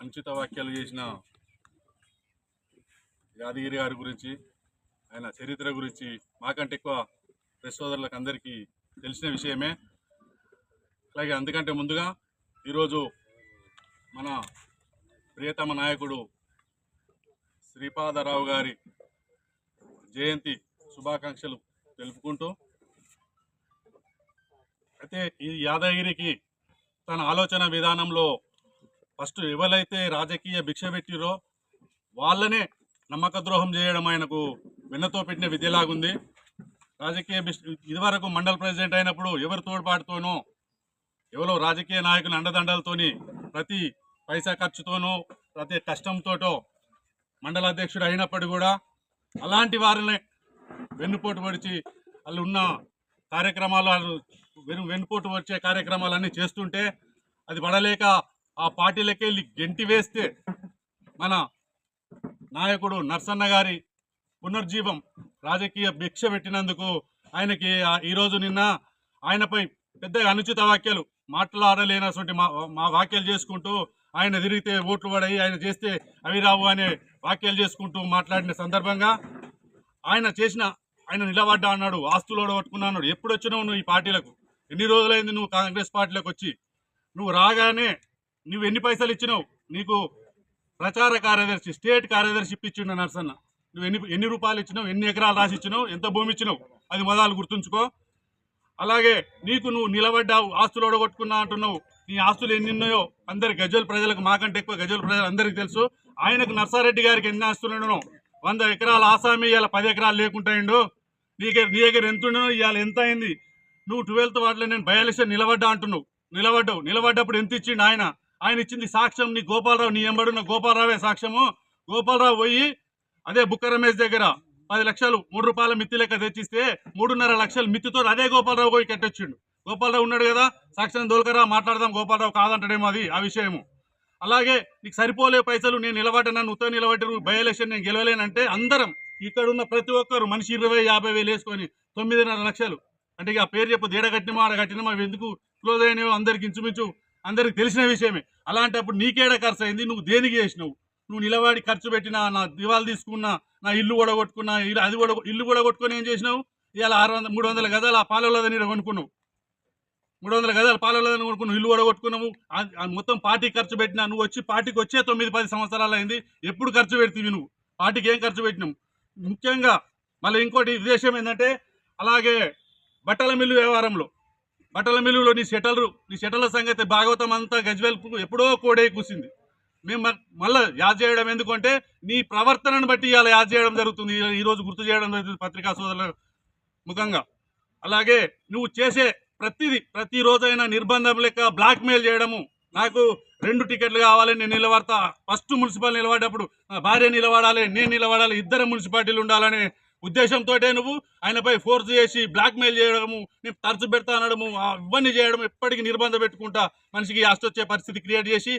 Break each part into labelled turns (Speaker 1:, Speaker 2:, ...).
Speaker 1: చేసిన యాదగిరి గారి గురించి ఆయన చరిత్ర గురించి మాకంటే ఎక్కువ ప్రెస్ సోదరులకు అందరికీ తెలిసిన విషయమే. అలాగే అందుకంటే ముందుగా ఈరోజు మన ప్రియతమ నాయకుడు శ్రీపాదరావు గారి జయంతి శుభాకాంక్షలు తెలుపుకుంటూ అయితే ఈ యాదగిరికి తన ఆలోచన విధానంలో ఫస్ట్ ఎవరైతే రాజకీయ భిక్ష పెట్టిరో వాళ్ళనే నమ్మక ద్రోహం చేయడం ఆయనకు వెన్నతో పెట్టిన విద్యలాగుంది. రాజకీయ ఇదివరకు మండల ప్రెసిడెంట్ అయినప్పుడు ఎవరి తోడ్పాటుతోనో ఎవరో రాజకీయ నాయకుల అండదండలతోని ప్రతి పైసా ఖర్చుతోనో ప్రతి కష్టంతోటో మండల అధ్యక్షుడు అయినప్పటికీ కూడా అలాంటి వారిని వెన్నుపోటు పొడిచి వాళ్ళు ఉన్న కార్యక్రమాలు వాళ్ళు వెను వెన్నుపోటు వచ్చే కార్యక్రమాలన్నీ చేస్తుంటే అది పడలేక ఆ పార్టీలకి వెళ్ళి గెంటి వేస్తే మన నాయకుడు నర్సన్న గారి పునర్జీవం రాజకీయ భిక్ష పెట్టినందుకు ఆయనకి ఈరోజు నిన్న ఆయనపై పెద్దగా అనుచిత వాక్యాలు మాట్లాడలేనటువంటి మా మా వాక్యాలు చేసుకుంటూ ఆయన తిరిగితే ఓట్లు పడాయి ఆయన చేస్తే అవి రావు అనే వాక్యాలు చేసుకుంటూ మాట్లాడిన సందర్భంగా ఆయన చేసిన ఆయన నిలబడ్డా అన్నాడు ఆస్తులు పట్టుకున్నా అన్నాడు. ఎప్పుడు వచ్చినావు నువ్వు ఈ పార్టీలకు? ఎన్ని రోజులైంది నువ్వు కాంగ్రెస్ పార్టీలకు వచ్చి? నువ్వు రాగానే నువ్వు ఎన్ని పైసలు ఇచ్చినావు? నీకు ప్రచార కార్యదర్శి స్టేట్ కార్యదర్శి ఇప్పించిండు నర్సన్న. నువ్వు ఎన్ని ఎన్ని రూపాయలు ఇచ్చినావు? ఎన్ని ఎకరాలు రాసి ఇచ్చినావు? ఎంత భూమి ఇచ్చినావు? అది మొదలు గుర్తుంచుకో. అలాగే నీకు నువ్వు నిలబడ్డావు ఆస్తులు ఒడగొట్టుకున్నా అంటున్నావు. నీ ఆస్తులు ఎన్ని ఉన్నాయో అందరి గజల్ ప్రజలకు మాకంటే ఎక్కువ గజల్ ప్రజలు అందరికీ తెలుసు. ఆయనకు నర్సారెడ్డి గారికి ఎన్ని ఆస్తులు ఉండను వంద ఎకరాల ఆసామి ఇవాళ పది ఎకరాలు లేకుంటాయిండు నీకే నీ దగ్గర ఎంత ఉండను ఇవాళ ఎంత అయింది? నువ్వు ట్వెల్త్ వాటిలో నేను బయాలిషన్ నిలబడ్డా అంటున్నావు. నిలబడ్డావు. నిలబడ్డప్పుడు ఎంత ఇచ్చిండు ఆయన? ఆయన ఇచ్చింది సాక్ష్యం నీ గోపాలరావు నీ ఎంబడున్న గోపాలరావే సాక్ష్యము. గోపాలరావు పోయి అదే బుక్క రమేష్ దగ్గర పది లక్షలు మూడు రూపాయల మిత్తి లెక్క తెచ్చిస్తే మూడున్నర లక్షలు మిత్తితో అదే గోపాలరావు పోయి కట్టొచ్చిండు. గోపాలరావు ఉన్నాడు కదా సాక్ష్యం దొలకరా మాట్లాడదాం గోపాలరావు కాదంటాడేమో అది ఆ విషయము. అలాగే నీకు సరిపోలే పైసలు నేను నిలబడ్డాను ఉత్తర నిలబడ్డారు బై ఎలక్షన్ నేను గెలవలేనంటే అందరం ఇక్కడ ఉన్న ప్రతి ఒక్కరు మనిషి ఇరవై యాభై వేలు వేసుకొని తొమ్మిదిన్నర లక్షలు. అంటే ఇక ఆ పేరు చెప్పు దేడ కట్టినమా ఆడ కట్టినమా ఎందుకు క్లోజ్ అయినవో అందరికి ఇంచుమించు అందరికి తెలిసిన విషయమే. అలాంటప్పుడు నీకేడ ఖర్చు అయింది నువ్వు దేనికి చేసినావు? నువ్వు నిలబడి ఖర్చు పెట్టినా నా దివాలు తీసుకున్నా నా ఇల్లు కూడా కొట్టుకున్నా ఇల్లు అది కూడా ఇల్లు కూడా కొట్టుకొని ఏం చేసినావు? ఇవాళ ఆరు వందల మూడు వందల గదాలు ఆ పాలలో నీడ కొనుక్కున్నావు. మూడు వందల గదాలు పాలలో కొనుక్కున్నావు ఇల్లు కూడా కొట్టుకున్నావు మొత్తం పార్టీ ఖర్చు పెట్టినా నువ్వు వచ్చి పార్టీకి వచ్చే తొమ్మిది పది సంవత్సరాలు అయింది. ఎప్పుడు ఖర్చు పెడితే నువ్వు? పార్టీకి ఏం ఖర్చు పెట్టినావు? ముఖ్యంగా మళ్ళీ ఇంకోటి విదేశం ఏంటంటే అలాగే బట్టల మిల్లు వ్యవహారంలో బట్టల మిల్లులో నీ షెటలరు నీ సెటల సంగతి భాగవతం అంతా గజ్వెల్ ఎప్పుడో కోడే కూసింది. మేము మ- మళ్ళా యాద్ చేయడం ఎందుకంటే నీ ప్రవర్తనను బట్టి ఇవాళ యాద్ చేయడం జరుగుతుంది. ఈరోజు గుర్తు చేయడం జరుగుతుంది పత్రికా సోదరుల ముఖంగా. అలాగే నువ్వు చేసే ప్రతిదీ ప్రతిరోజైనా నిర్బంధం లెక్క బ్లాక్మెయిల్ చేయడము. నాకు రెండు టికెట్లు కావాలి నేను నిలబడతా. ఫస్ట్ మున్సిపల్ నిలబడేటప్పుడు భార్య నిలబడాలి నేను నిలబడాలి ఇద్దరు మున్సిపాలిటీలు ఉండాలని ఉద్దేశంతో నువ్వు ఆయనపై ఫోర్స్ చేసి బ్లాక్మెయిల్ చేయడము నేను తరచు పెడతా అనడము ఇవన్నీ చేయడం ఎప్పటికీ నిర్బంధం పెట్టుకుంటా మనిషికి ఆస్తి పరిస్థితి క్రియేట్ చేసి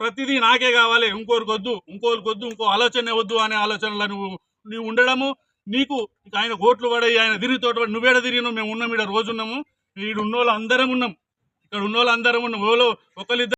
Speaker 1: ప్రతిదీ నాకే కావాలి ఇంకోరికి వద్దు ఇంకోరికి వద్దు ఇంకో ఆలోచనే వద్దు అనే ఆలోచనలో నువ్వు నువ్వు ఉండడము. నీకు ఆయన ఓట్లు పడే ఆయన తిరిగి తోట నువ్వేడ తిరిగినావు మేము ఉన్నాం ఇక్కడ రోజు ఉన్నాము ఈడు ఉన్నోళ్ళు అందరం ఉన్నాం ఇక్కడ ఉన్నోళ్ళు అందరం ఉన్నాం ఓలో ఒకరిద్దరు